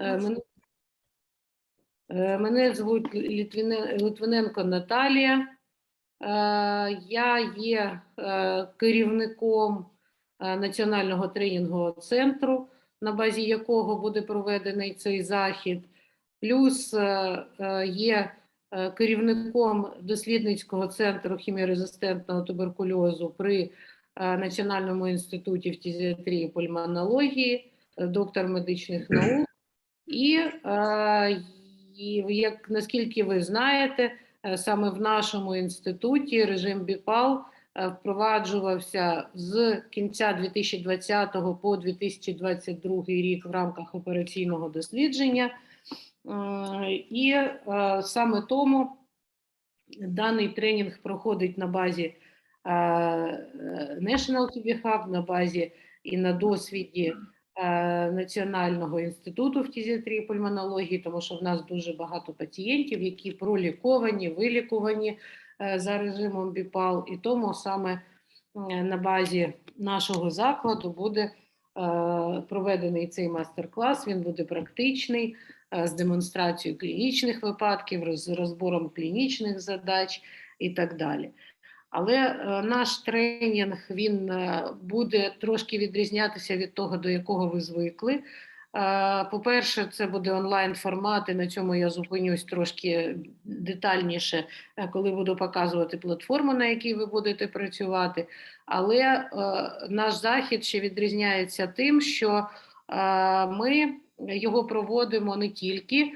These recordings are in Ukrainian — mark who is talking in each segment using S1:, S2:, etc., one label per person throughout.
S1: Е, Мене, е, мене звуть Литвиненко Наталія. Е, Я є керівником Національного тренінгового центру, на базі якого буде проведений цей захід. Плюс є керівником дослідницького центру хіміорезистентного туберкульозу при Національному інституті фтизіатрії і пульмонології, доктор медичних наук. І, е, і як наскільки ви знаєте, е, саме в нашому інституті режим БІПАЛ е, впроваджувався з кінця 2020 по 2022 рік в рамках операційного дослідження. І саме тому даний тренінг проходить на базі National TB Hub, на базі і на досвіді Національного інституту фтизіатрії і пульмонології, тому що в нас дуже багато пацієнтів, які проліковані, вилікувані е, за режимом БІПАЛ, і тому саме е, на базі нашого закладу буде е, проведений цей майстер-клас. Він буде практичний е, з демонстрацією клінічних випадків, з розбором клінічних задач і так далі. Але е, наш тренінг він е, буде трошки відрізнятися від того, до якого ви звикли. Е, По-перше, це буде онлайн формат, і на цьому я зупинюсь трошки детальніше, коли буду показувати платформу, на якій ви будете працювати. Але наш захід ще відрізняється тим, що ми його проводимо не тільки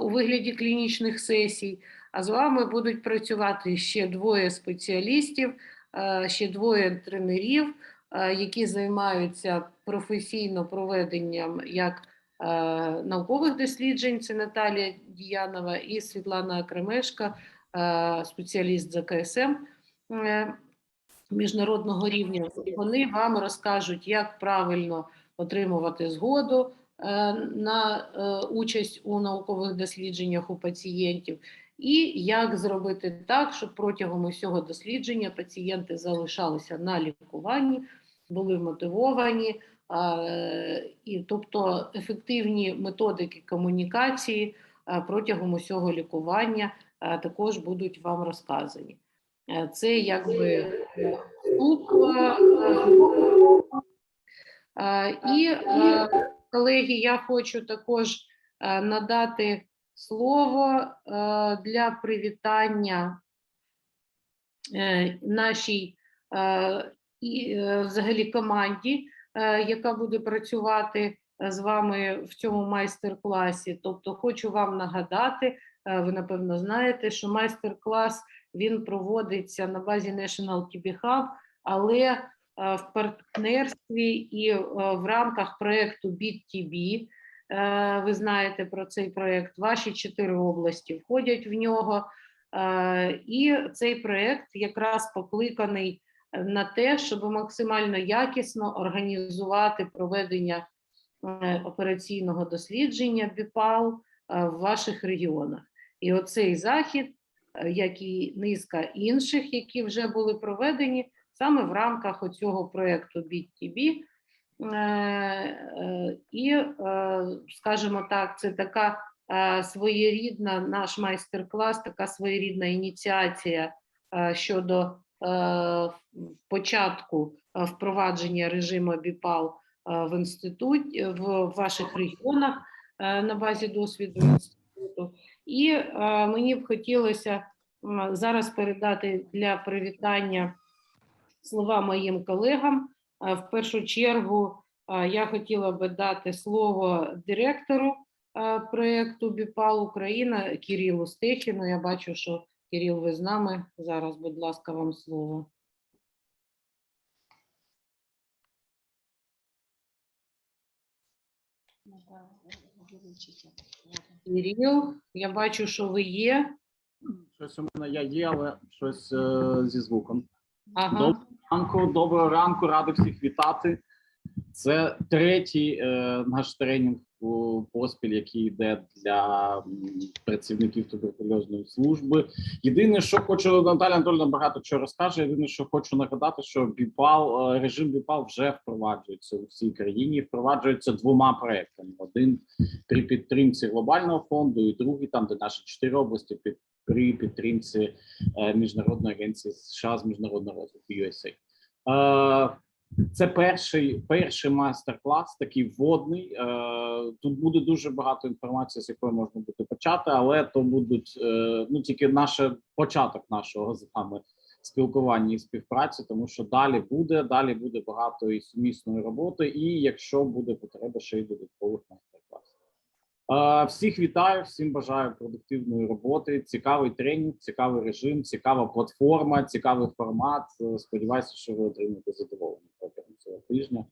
S1: у вигляді клінічних сесій, а з вами будуть працювати ще двоє спеціалістів, е, ще двоє тренерів, е, які займаються професійно проведенням як е, наукових досліджень. Це Наталія Діянова і Світлана Кремешка, спеціаліст за КСМ міжнародного рівня. Вони вам розкажуть, як правильно отримувати згоду на участь у наукових дослідженнях у пацієнтів, і як зробити так, щоб протягом усього дослідження пацієнти залишалися на лікуванні, були мотивовані, і тобто ефективні методики комунікації протягом усього лікування також будуть вам розказані. Е, Це якби е, вступ. е, І, колеги, я хочу також надати слово е, для привітання е, нашій е, і взагалі команді, яка буде працювати з вами в цьому майстер-класі. Тобто, хочу вам нагадати, ви напевно знаєте, що майстер-клас він проводиться на базі National TB Hub, але в партнерстві і в рамках проєкту BitTB. Е, Ви знаєте про цей проєкт. Ваші чотири області входять в нього. Е, І цей проєкт якраз покликаний на те, щоб максимально якісно організувати проведення е, операційного дослідження БІПАЛ в ваших регіонах. І оцей захід, як і низка інших, які вже були проведені, саме в рамках оцього проєкту BitTB. Е, е, І, е, скажімо так, це така своєрідна наш майстер-клас, така своєрідна ініціація щодо початку впровадження режиму БІПАЛ в інституті в ваших регіонах на базі досвіду інституту. І мені б хотілося зараз передати для привітання слова моїм колегам. В першу чергу я хотіла би дати слово директору проєкту БІПАЛ Україна Кирилу Стехіну. Я бачу, що Кирил, ви з нами. Зараз, будь ласка, вам слово. Кирил, я бачу, що ви є.
S2: Щось у мене я є, але щось е, зі звуком.
S1: Ага.
S2: Ранку, доброго ранку, радий всіх вітати. Це третій е, наш тренінг о, поспіль, який йде для працівників туберкульозної служби. Єдине, що хочу Наталя Анатольовна багато чого розкаже. Єдине, що хочу нагадати, що БІПАЛ е, режим БІПАЛ вже впроваджується у всій країні. Впроваджується двома проектами: один при підтримці глобального фонду, і другий там, де наші чотири області під при підтримці е, міжнародної агенції США з міжнародного розвитку USA. Е, це перший перший майстер-клас, такий вводний. Е, тут буде дуже багато інформації, з якої можна буде почати, але то будуть ну тільки наше початок нашого з вами спілкування і співпраці, тому що далі буде далі буде багато і сумісної роботи, і якщо буде потреба, ще й додаткових майстер-класів. Е, Всіх вітаю, всім бажаю продуктивної роботи. Цікавий тренінг, цікавий режим, цікава платформа, цікавий формат. Е, Сподіваюся, що ви отримаєте задоволення протягом цього тижня.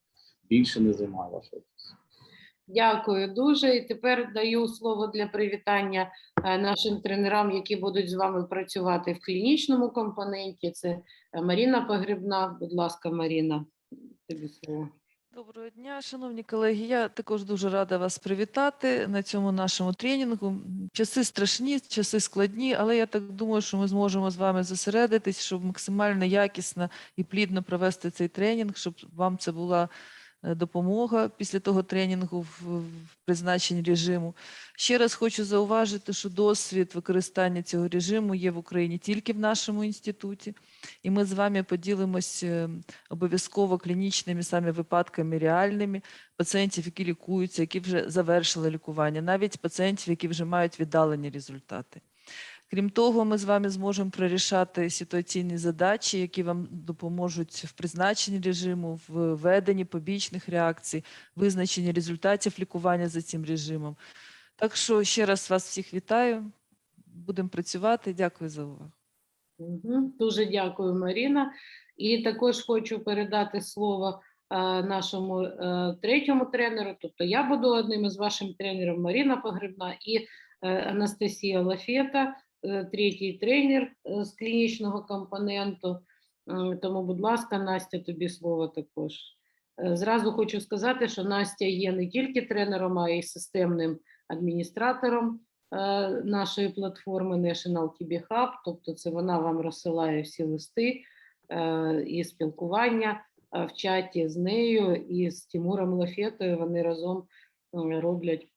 S2: Більше не займаю вашого.
S1: Дякую дуже. І тепер даю слово для привітання е, нашим тренерам, які будуть з вами працювати в клінічному компоненті. Це Маріна Погребна. Будь ласка, Маріна, тобі слово.
S3: Доброго дня, шановні колеги. Я також дуже рада вас привітати на цьому нашому тренінгу. Часи страшні, часи складні, але я так думаю, що ми зможемо з вами зосередитись, щоб максимально якісно і плідно провести цей тренінг, щоб вам це була допомога після того тренінгу в, в призначенні режиму. Ще раз хочу зауважити, що досвід використання цього режиму є в Україні тільки в нашому інституті, і ми з вами поділимось е, обов'язково клінічними саме випадками реальними пацієнтів, які лікуються, які вже завершили лікування, навіть пацієнтів, які вже мають віддалені результати. Крім того, ми з вами зможемо прорішати ситуаційні задачі, які вам допоможуть в призначенні режиму, в веденні побічних реакцій, визначенні результатів лікування за цим режимом. Так що ще раз вас всіх вітаю. Будемо працювати. Дякую за увагу.
S1: Дуже дякую, Маріна. І також хочу передати слово е, нашому е, третьому тренеру. Тобто я буду одним із вашим тренером Маріна Погребна і е, Анастасія Лафета, е, третій тренер е, з клінічного компоненту. Тому, будь ласка, Настя, тобі слово також. Е, Зразу хочу сказати, що Настя є не тільки тренером, а й системним адміністратором е, нашої платформи National TB Hub, тобто це вона вам розсилає всі листи е, і спілкування е, в чаті з нею і з Тимуром Лафетою. Вони разом е, роблять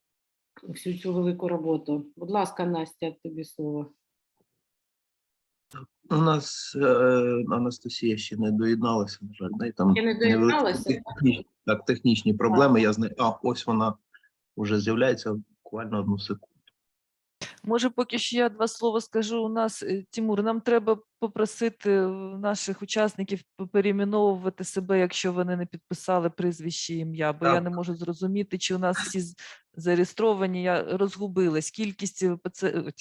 S1: всю цю велику роботу. Будь ласка, Настя, тобі слово.
S4: У нас е, Анастасія ще не доєдналася, на жаль, да, і там
S1: Ще не доєдналася?
S4: технічні, так, технічні проблеми. Я знаю. А ось вона вже з'являється буквально одну секунду.
S3: Може, поки що я два слова скажу. У нас, е, Тимур, нам треба попросити е, наших учасників перейменовувати себе, якщо вони не підписали прізвище і ім'я, бо я не
S4: Так.
S3: можу зрозуміти, чи у нас всі з- зареєстровані. Я розгубилась. Кількість е, паці-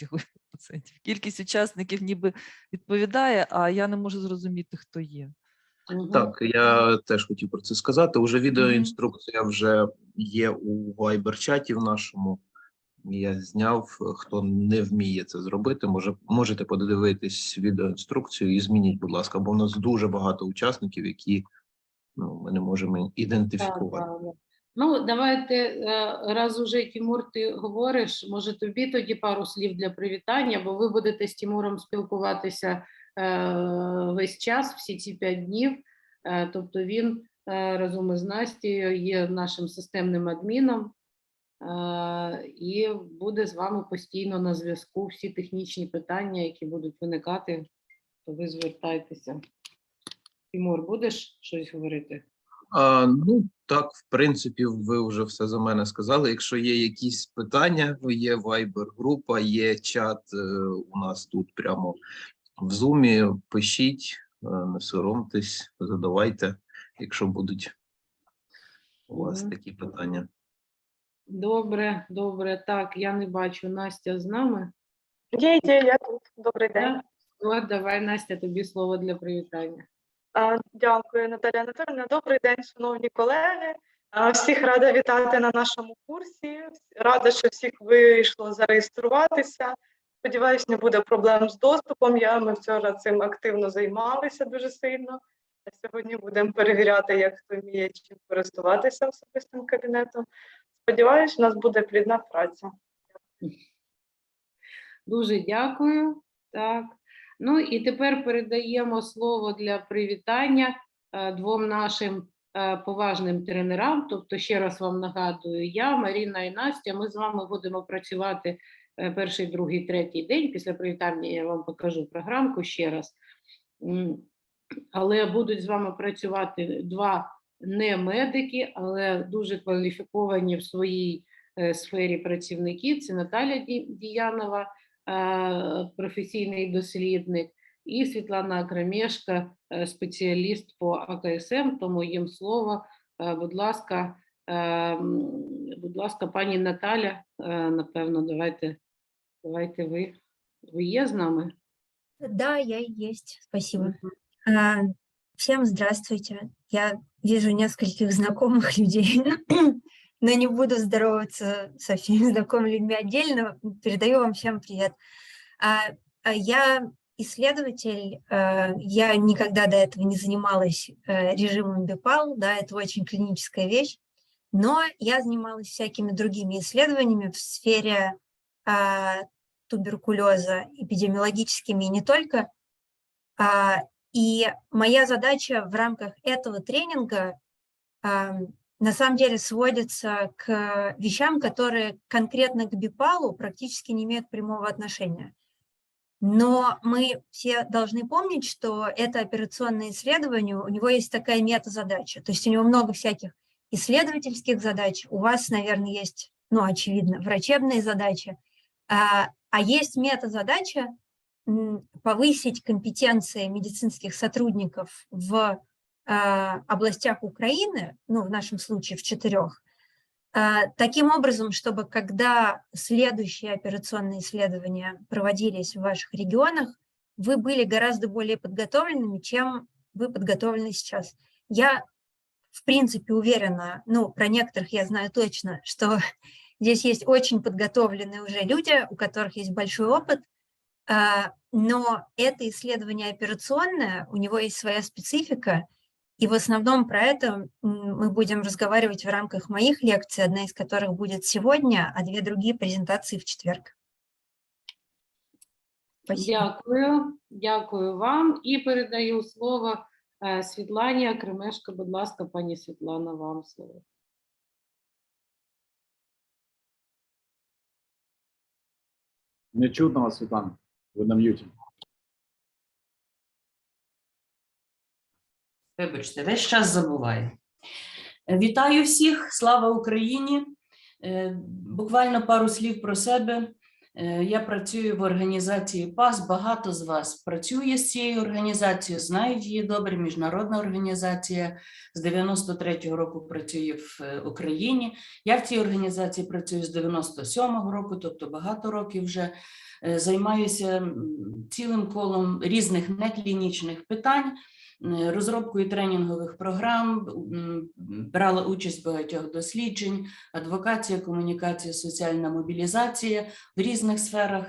S3: пацієнтів, кількість учасників ніби відповідає, а я не можу зрозуміти, хто є.
S4: Так, я теж хотів про це сказати. Уже відеоінструкція вже є у Viber-чаті в нашому. Я зняв. Хто не вміє це зробити, може можете подивитись відеоінструкцію і змініть, будь ласка, бо в нас дуже багато учасників, які ну, ми не можемо
S1: Так,
S4: ідентифікувати.
S1: Ну, давайте, е, раз уже Тимур, ти говориш, може тобі тоді пару слів для привітання, бо ви будете з Тимуром спілкуватися е, весь час, всі ці п'ять днів. Е, Тобто він разом із Настею є нашим системним адміном і буде з вами постійно на зв'язку. Всі технічні питання, які будуть виникати, то ви звертайтеся. Тимур, будеш щось говорити?
S4: А, ну так, в принципі, ви вже все за мене сказали. Якщо є якісь питання, є Viber група, є чат е, у нас тут прямо в зумі. Пишіть, е, не соромтесь, задавайте, якщо будуть у вас такі питання.
S1: Добре, добре. Так, я не бачу Настя з нами.
S5: Є, є, я тут. Добрий день.
S1: Так? От, давай, Настя, тобі слово для привітання.
S5: Дякую, Наталя Анатольовна. Добрий день, шановні колеги. Всіх рада вітати на нашому курсі. Рада, що всіх вийшло зареєструватися. Сподіваюсь, не буде проблем з доступом. Я ми вчора цим активно займалися дуже сильно. Сьогодні будемо перевіряти, як хто вміє чим користуватися особистим кабінетом. Сподіваюсь, у нас буде плідна праця.
S1: Дуже дякую. Так. Ну і тепер передаємо слово для привітання е, двом нашим е, поважним тренерам. Тобто, ще раз вам нагадую, я, Маріна і Настя. Ми з вами будемо працювати е, перший, другий, третій день. Після привітання я вам покажу програмку ще раз. Але будуть з вами працювати два не медики, але дуже кваліфіковані в своїй сфері працівники. Це Наталя Діянова, професійний дослідник, і Світлана Кремешка, е, спеціаліст по АКСМ. Тому їм слово. Е, Будь ласка, е, будь ласка, пані Наталя, напевно, давайте, давайте ви. Ви є з нами?
S6: Да, я и есть, спасибо. А, Всем здравствуйте. Я вижу нескольких знакомых людей, но не буду здороваться со всеми знакомыми людьми отдельно. Передаю вам всем привет. А, а Я исследователь, э, я никогда до этого не занималась э, режимом БИПАЛ, да, это очень клиническая вещь, но я занималась всякими другими исследованиями в сфере а, туберкулеза, эпидемиологическими и не только. А, И моя задача в рамках этого тренинга на самом деле сводится к вещам, которые конкретно к БИПАЛу практически не имеют прямого отношения. Но мы все должны помнить, что это операционное исследование, у него есть такая мета-задача. То есть у него много всяких исследовательских задач. У вас, наверное, есть, ну, очевидно, врачебные задачи. А, а есть мета-задача повысить компетенции медицинских сотрудников в областях Украины, ну, в нашем случае в четырех, а, таким образом, чтобы когда следующие операционные исследования проводились в ваших регионах, вы были гораздо более подготовленными, чем вы подготовлены сейчас. Я, в принципе, уверена, ну, про некоторых я знаю точно, что здесь есть очень подготовленные уже люди, у которых есть большой опыт, а, но это исследование операционное, у него есть своя специфика, и в основном про это м, мы будем разговаривать в рамках моих лекций, одна из которых будет сегодня, а две другие презентации в четверг. Спасибо.
S1: Дякую, дякую вам. І передаю слово е, Світлані Кремешко. Будь ласка, пані Світлана, вам слово.
S2: Не чутно вас, Світлана. Ви на м'юті.
S7: Вибачте, весь час забуваю. Вітаю всіх, слава Україні. Е, Буквально пару слів про себе. Е, Я працюю в організації ПАС. Багато з вас працює з цією організацією, знають її добре. Міжнародна організація з 93-го року працює в е, Україні. Я в цій організації працюю з 97-го року, тобто багато років вже. Займаюся цілим колом різних неклінічних питань розробкою тренінгових програм, брала участь в багатьох досліджень, адвокація, комунікація, соціальна мобілізація в різних сферах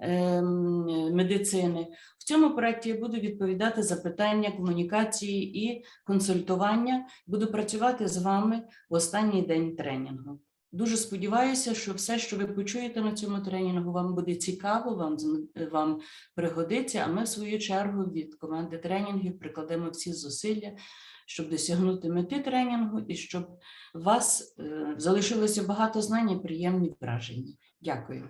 S7: ем, медицини. В цьому проєкті я буду відповідати за питання комунікації і консультування. Буду працювати з вами в останній день тренінгу. Дуже сподіваюся, що все, що ви почуєте на цьому тренінгу, вам буде цікаво, вам вам пригодиться. А ми, в свою чергу, від команди тренінгів прикладемо всі зусилля, щоб досягнути мети тренінгу і щоб у вас е, залишилося багато знань і приємні враження. Дякую.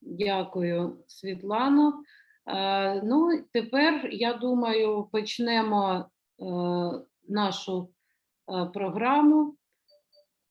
S1: Дякую, Світлано. Е, Ну, тепер, я думаю, почнемо нашу е, програму.